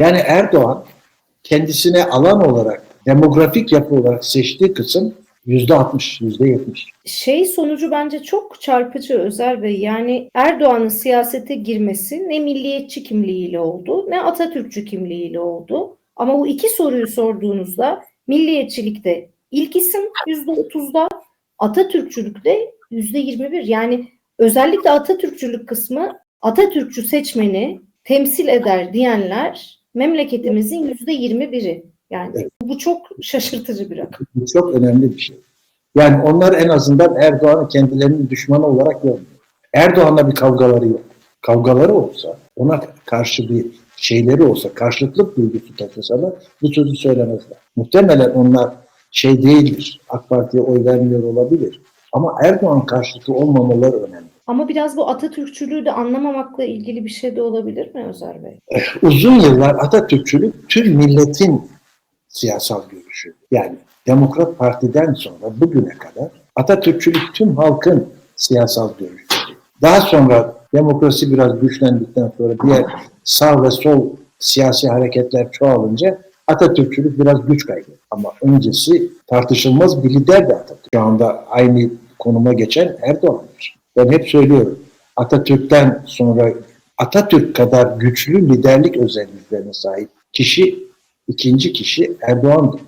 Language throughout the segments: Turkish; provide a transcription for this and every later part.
Yani Erdoğan kendisine alan olarak, demografik yapı olarak seçtiği kısım yüzde 60, yüzde 70. Şey sonucu bence çok çarpıcı Özer Bey. Yani Erdoğan'ın siyasete girmesi ne milliyetçi kimliğiyle oldu ne Atatürkçü kimliğiyle oldu. Ama bu iki soruyu sorduğunuzda milliyetçilikte ilk isim %30'da Atatürkçülükte %21. Yani özellikle Atatürkçülük kısmı Atatürkçü seçmeni temsil eder diyenler memleketimizin %21'i. Yani Evet. bu çok şaşırtıcı bir rakam. Bu çok önemli bir şey. Yani onlar en azından Erdoğan'ı kendilerinin düşmanı olarak görmüyor. Erdoğan'la bir kavgaları yok. Kavgaları olsa, ona karşı bir şeyleri olsa, karşıtlık duygusu taşısalar bu sözü söylemezler. Muhtemelen onlar şey değildir, AK Parti'ye oy vermiyor olabilir. Ama Erdoğan karşıtı olmamaları önemli. Ama biraz bu Atatürkçülüğü de anlamamakla ilgili bir şey de olabilir mi Özer Bey? Uzun yıllar Atatürkçülük tüm milletin siyasal görüşü. Yani Demokrat Parti'den sonra bugüne kadar Atatürkçülük tüm halkın siyasal görüşü. Daha sonra demokrasi biraz güçlendikten sonra diğer sağ ve sol siyasi hareketler çoğalınca Atatürkçülük biraz güç kaybetti. Ama öncesi tartışılmaz bir lider de Atatürk. Şu anda aynı konuma geçen Erdoğan'dır. Ben hep söylüyorum. Atatürk'ten sonra Atatürk kadar güçlü liderlik özelliklerine sahip kişi, ikinci kişi Erdoğan'dır.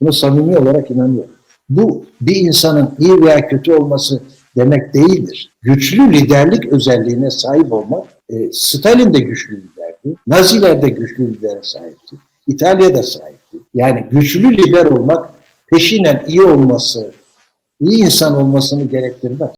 Buna samimi olarak inanıyorum. Bu bir insanın iyi veya kötü olması demek değildir. Güçlü liderlik özelliğine sahip olmak, e, Stalin de güçlü liderdi, Naziler de güçlü lidere sahipti, İtalya da sahipti. Yani güçlü lider olmak peşinen iyi olması, iyi insan olmasını gerektirmez.